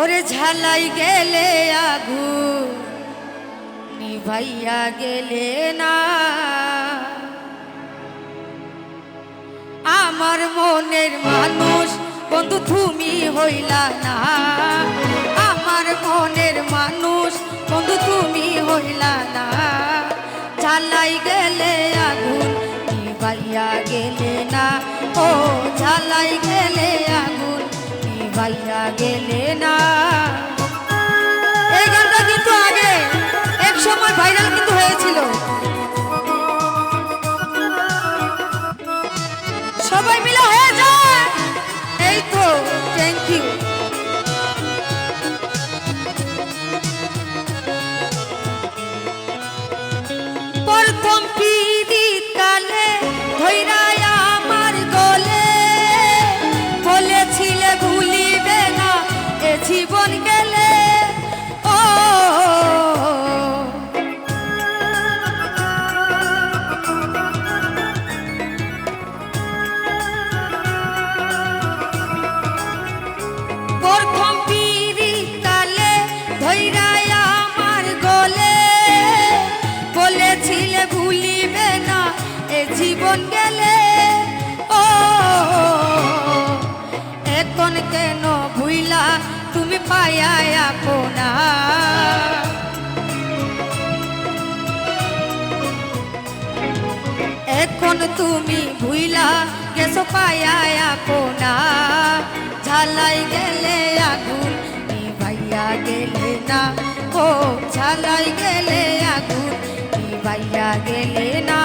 ওরে ঝালাই গেলে আগু নিভাইয়া গেলে না। আমার মনের মানুষ, বন্ধু তুমি হইলা না। আমার মনের মানুষ, বন্ধু তুমি হইলা না। ঝালাই গেলে আগুন, নিভাইয়া গেলে না। ও ঝালাই নিভাইয়া গেলে না। এই গানটা কিন্তু আগে, এক সময় ভাইরাল কিন্তু হয়েছিল। সবাই মিলে হয়ে যায়। এই তো থ্যাংক ইউ প্রথম পিড়িত জীবন গেলে, ও, এখন কেন ভুইলা তুমি পায়া আপনা? এখন তুমি ভুইলা, গেছো পায়া আপনা? ঝালাই গেলে আগুন নিভাইয়া গেলে না। ও, ঝালাই গেলে আগুন নিভাইয়া গেলে না।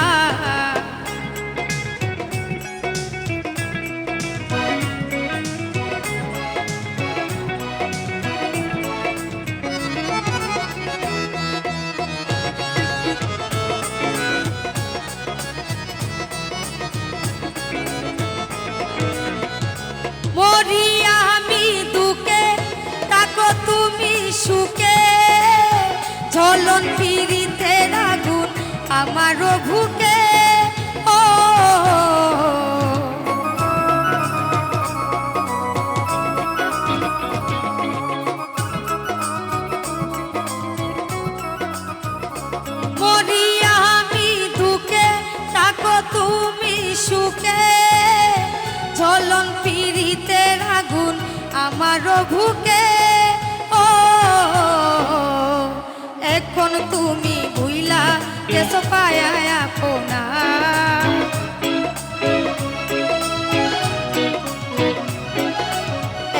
ঝলন পিড়িতে আগুন আমারও ভুকে ও, মরিয়া আমি দুকে তাকো তুমি ঝলন পিড়িতে আগুন আমারও ভুকে এখন তুমি ভুইলা কেসো পায়া আপনা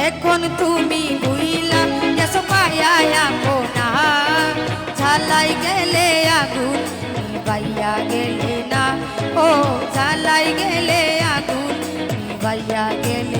এখন তুমি ভুইলা কেসো পায়া আপনা ঝালাই গেলে আগুন, নিবাইয়া গেলে না। ও, ঝালাই গেলে আগুন বাইয়া গেলে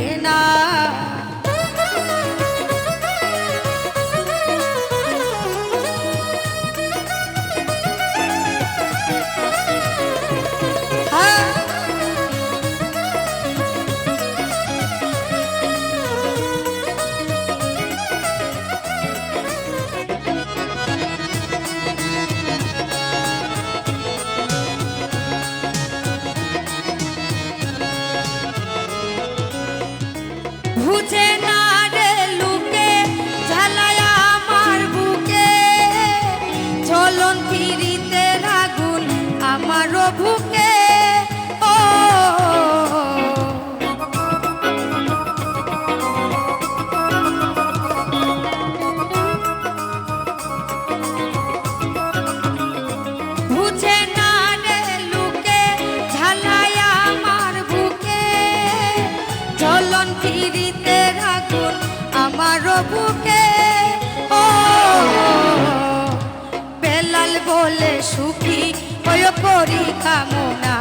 বুকে, ও, বেলাল বলে সুখী, ওই করি কামনা।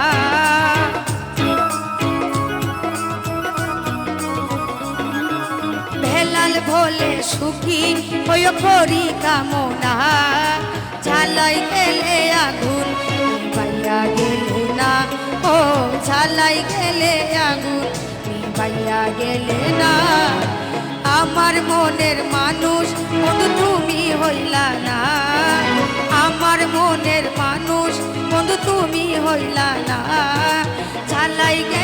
ভেলাল ভোলে সুখী, ওই করি কামনা। ঝালাই গেলে আগুন, নিবাইয়া গেলে না। ও, ঝালাই গেলে আগুন, নিবাইয়া গেলে না। আমার মনের মানুষ, বন্ধু তুমি হইলা না। আমার মনের মানুষ, বন্ধু তুমি হইলা না। চালাই গেলে